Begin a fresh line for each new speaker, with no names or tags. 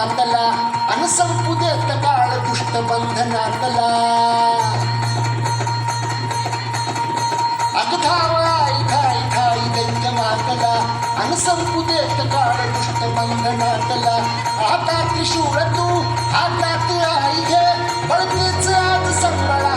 मातला अनसंपू देत काळ दुष्ट बंधनातला अगधावा खाई खाई दैत्य मातला अनसंपू देत काळ दुष्ट बंधनातला आता त्रिशूळ तू आता आई घे बळगीच आज संभाळा.